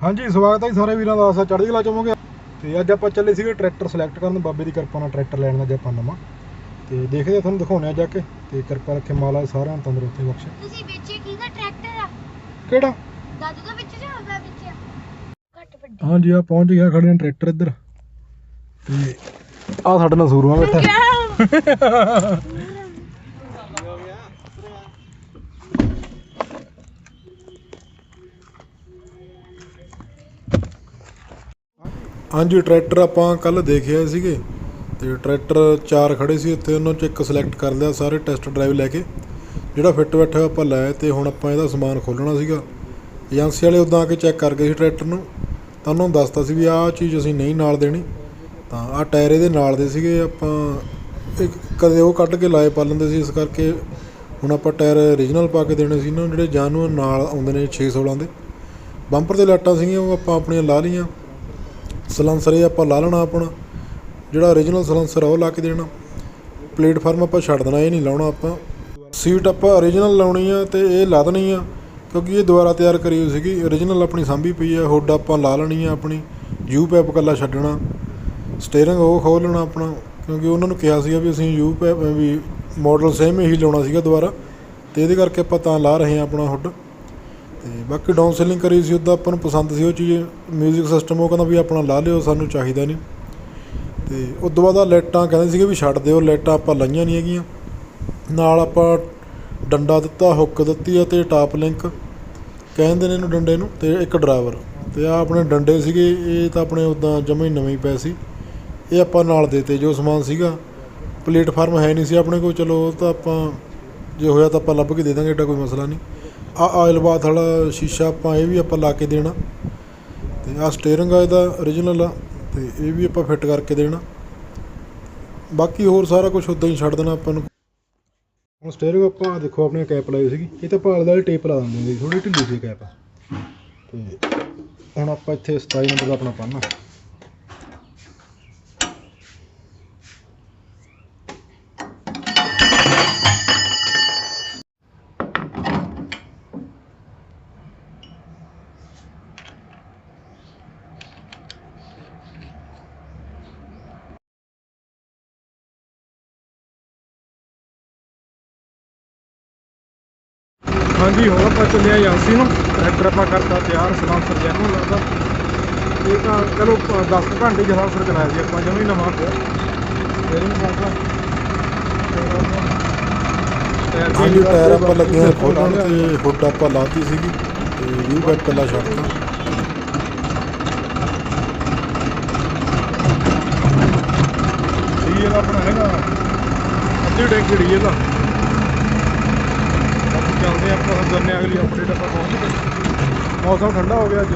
ਹਾਂਜੀ ਸਵਾਗਤ ਹੈ ਜੀ ਸਾਰੇ ਵੀਰਾਂ ਦਾ। ਆਸਾ ਚੜ੍ਹਦੀ ਕਲਾ ਚਾਹੋਗੇ ਤੇ ਅੱਜ ਆਪਾਂ ਚੱਲੇ ਸੀਗੇ ਟਰੈਕਟਰ ਸਿਲੈਕਟ ਕਰਨ। ਬਾਬੇ ਦੀ ਕਿਰਪਾ ਨਾਲ ਟਰੈਕਟਰ ਲੈਣ ਦਾ ਅੱਜ ਆਪਾਂ ਨਵਾਂ। ਤੇ ਦੇਖਦੇ ਆ ਤੁਹਾਨੂੰ ਦਿਖਾਉਣੇ ਆ ਜਾ ਕੇ। ਤੇ ਕਿਰਪਾ ਰੱਖੇ ਮਾਲਾ ਸਾਰਿਆਂ ਨੂੰ ਤੰਦਰੁਸਤੀ ਬਖਸ਼ੇ। ਤੁਸੀਂ ਵੇਚੇ ਕੀ ਦਾ ਟਰੈਕਟਰ ਆ? ਕਿਹੜਾ? ਦਾਦੂ ਦਾ ਵਿੱਚ ਜਾਂ ਮੈਂ ਵਿੱਚ ਆ? ਘੱਟ ਵੱਡੇ। ਹਾਂਜੀ ਆ ਪਹੁੰਚ ਗਿਆ ਖੜੇ ਨੇ ਟਰੈਕਟਰ ਇੱਧਰ। ਤੇ ਆ ਸਾਡੇ ਨਾਲ ਸੂਰਮਾ ਬੈਠਾ। ਹਾਂਜੀ, ਟਰੈਕਟਰ ਆਪਾਂ ਕੱਲ ਦੇਖਿਆ ਸੀਗੇ ਤੇ ਟਰੈਕਟਰ ਚਾਰ ਖੜੇ ਸੀ ਉੱਥੇ ਉਹਨਾਂ ਚੋਂ ਇੱਕ ਸਿਲੈਕਟ ਕਰ ਲਿਆ ਸਾਰੇ ਟੈਸਟ ਡਰਾਈਵ ਲੈ ਕੇ। ਜਿਹੜਾ ਫਿੱਟ ਬੈਠਾ ਆਪਾਂ ਲਾਇਆ ਤੇ ਹੁਣ ਆਪਾਂ ਇਹਦਾ ਸਮਾਨ ਖੋਲਣਾ ਸੀਗਾ। ਏਜੰਸੀ ਵਾਲੇ ਉਦਾਂ ਆ ਕੇ ਚੈੱਕ ਕਰ ਗਏ ਸੀ ਟਰੈਕਟਰ ਨੂੰ। ਤਾਂ ਉਹਨਾਂ ਨੂੰ ਦੱਸਤਾ ਸੀ ਵੀ ਆਹ ਚੀਜ਼ ਅਸੀਂ ਨਹੀਂ ਨਾਲ ਦੇਣੀ। ਤਾਂ ਆਹ ਟਾਇਰ ਇਹਦੇ ਨਾਲ ਦੇ ਸੀਗੇ, ਆਪਾਂ ਇੱਕ ਕਦੇ ਉਹ ਕੱਢ ਕੇ ਲਾਏ ਪਾ ਲੈਂਦੇ ਸੀ, ਇਸ ਕਰਕੇ ਹੁਣ ਆਪਾਂ ਟਾਇਰ ਓਰੀਜਨਲ ਪਾ ਕੇ ਦੇਣੇ ਸੀ ਨਾ, ਜਿਹੜੇ ਜਾਨੂ ਨਾਲ ਆਉਂਦੇ ਨੇ 616 ਦੇ। ਬੰਪਰ ਤੇ ਲਾਟਾਂ ਸੀਗੀਆਂ, ਉਹ ਆਪਾਂ ਆਪਣੀਆਂ ਲਾ ਲਈਆਂ। ਸਲੈਂਸਰ ਇਹ ਆਪਾਂ ਲਾ ਲੈਣਾ ਆਪਣਾ, ਜਿਹੜਾ ਓਰੀਜਨਲ ਸਲੈਂਸਰ ਆ ਉਹ ਲਾ ਕੇ ਦੇਣਾ। ਪਲੇਟਫਾਰਮ ਆਪਾਂ ਛੱਡ ਦੇਣਾ, ਇਹ ਨਹੀਂ ਲਾਉਣਾ ਆਪਾਂ। ਸੀਟ ਆਪਾਂ ਓਰੀਜਨਲ ਲਾਉਣੀ ਆ ਤੇ ਇਹ ਲਾ ਦੇਣੀ ਆ, ਕਿਉਂਕਿ ਇਹ ਦੁਬਾਰਾ ਤਿਆਰ ਕਰੀ ਹੋਈ ਸੀਗੀ। ਓਰੀਜਨਲ ਆਪਣੀ ਸਾਂਭੀ ਪਈ ਆ ਹੁੱਡ ਆਪਾਂ ਲਾ ਲੈਣੀ ਆ ਆਪਣੀ ਯੂ ਪੈਪ ਕੱਲਾ ਛੱਡਣਾ। ਸਟੀਅਰਿੰਗ ਉਹ ਖੋਲ ਲੈਣਾ ਆਪਣਾ, ਕਿਉਂਕਿ ਉਹਨਾਂ ਨੂੰ ਕਿਹਾ ਸੀਗਾ ਵੀ ਅਸੀਂ ਯੂ ਪੈਪ ਵੀ ਮਾਡਲ ਸੇਮ ਹੀ ਲਾਉਣਾ ਸੀਗਾ ਦੁਬਾਰਾ, ਤੇ ਇਹਦੇ ਕਰਕੇ ਆਪਾਂ ਤਾਂ ਲਾ ਰਹੇ ਆ ਆਪਣਾ ਹੁੱਡ ਤੇ ਬਾਕੀ ਡਾਊਨ ਸੀਲਿੰਗ ਕਰੀ ਸੀ, ਉਹਦਾ ਆਪਾਂ ਨੂੰ ਪਸੰਦ ਸੀ ਉਹ ਚੀਜ਼। 뮤직 ਸਿਸਟਮ ਉਹ ਕਹਿੰਦਾ ਵੀ ਆਪਣਾ ਲਾ ਲਿਓ, ਸਾਨੂੰ ਚਾਹੀਦਾ ਨਹੀਂ। ਤੇ ਉਸ ਤੋਂ ਬਾਅਦ ਆ ਲਾਈਟਾਂ ਕਹਿੰਦੇ ਸੀਗੇ ਵੀ ਛੱਡ ਦਿਓ, ਲਾਈਟਾਂ ਆਪਾਂ ਲਾਈਆਂ ਨਹੀਂ ਹੈਗੀਆਂ। ਨਾਲ ਆਪਾਂ ਡੰਡਾ ਦਿੱਤਾ, ਹੁੱਕ ਦਿੱਤੀ ਆ ਤੇ ਟਾਪ ਲਿੰਕ ਕਹਿੰਦੇ ਨੇ ਇਹਨੂੰ ਡੰਡੇ ਨੂੰ ਤੇ ਇੱਕ ਡਰਾਈਵਰ। ਤੇ ਆ ਆਪਣੇ ਡੰਡੇ ਸੀਗੇ, ਇਹ ਤਾਂ ਆਪਣੇ ਉਦਾਂ ਜਮਾ ਨਵੇਂ ਪਏ ਸੀ। ਇਹ ਆਪਾਂ ਨਾਲ ਦੇਤੇ ਜੋ ਸਮਾਨ ਸੀਗਾ। ਪਲੇਟਫਾਰਮ ਹੈ ਨਹੀਂ ਸੀ ਆਪਣੇ ਕੋਲ, ਚਲੋ ਉਹ ਤਾਂ ਆਪਾਂ, ਜੇ ਹੋਇਆ ਤਾਂ ਆਪਾਂ ਲੱਭ ਕੇ ਦੇ ਦਾਂਗੇ, ਏਡਾ ਕੋਈ ਮਸਲਾ ਨਹੀਂ। ਆ ਆਇਲ ਬਾਥ ਵਾਲਾ ਸ਼ੀਸ਼ਾ ਆਪਾਂ ਇਹ ਵੀ ਆਪਾਂ ਲਾ ਕੇ ਦੇਣਾ। ਤੇ ਆ ਸਟੀਅਰਿੰਗ ਆ ਇਹਦਾ origignal ਆ, ਤੇ ਇਹ ਵੀ ਆਪਾਂ ਫਿੱਟ ਕਰਕੇ ਦੇਣਾ। ਬਾਕੀ ਹੋਰ ਸਾਰਾ ਕੁਝ ਉਦਾਂ ਹੀ ਛੱਡ ਦੇਣਾ ਆਪਾਂ ਨੂੰ। ਹੁਣ ਸਟੀਅਰਿੰਗ ਆਪਾਂ ਦੇਖੋ ਆਪਣੀ ਕੈਪ ਲਾਈ ਸੀਗੀ, ਇਹ ਤਾਂ ਭਾਲ ਦਾ ਟੇਪ ਲਾ ਦਿੰਦੇ ਸੀ ਥੋੜੀ ਢਿੱਲੀ ਸੀ ਕੈਪ ਤੇ ਹੁਣ ਆਪਾਂ ਇੱਥੇ 27 ਨੰਬਰ ਦਾ ਆਪਣਾ ਪਾਣਾ ਹਾਂਜੀ ਹੁਣ ਆਪਾਂ ਚੱਲੇ ਆ ਏਜੰਸੀ ਨੂੰ। ਟਰੈਕਟਰ ਆਪਾਂ ਕਰਤਾ ਤਿਆਰ ਸਲਾਂਸਰ ਜੈਨੂਅਲ ਲੱਗਦਾ। ਇਹ ਤਾਂ ਚਲੋ 10 ਘੰਟੇ ਜਹਾਂ ਸਰ ਚਲਾਇਆ ਸੀ ਆਪਾਂ ਜਮੀ ਨਵਾਂ। ਪਿਆ ਫਿਰ ਵੀ ਸਾਡਾ ਹਾਂਜੀ ਟਾਇਰ ਆਪਾਂ ਲੱਗੇ ਹੋਏ ਖੋਲਣ ਤੇ ਹੁੱਡ ਆਪਾਂ ਲਾਤੀ ਸੀਗੀ ਤੇ ਵੀਹ ਬੈਕ ਕੱਲਾ ਛੱਡਤਾ। ਸੀ ਇਹਦਾ ਆਪਣਾ ਹੈਗਾ। ਅੱਧੀ ਟੈਂਕੀ ਡੀ ਇਹਦਾ ਬਾਕੀ ਹਾਂ ਅਗਲੀ ਅਪਡੇਟ ਆਪਾਂ ਪਹੁੰਚ ਗਏ ਮੌਸਮ ਠੰਡਾ ਹੋ ਗਿਆ ਅੱਜ।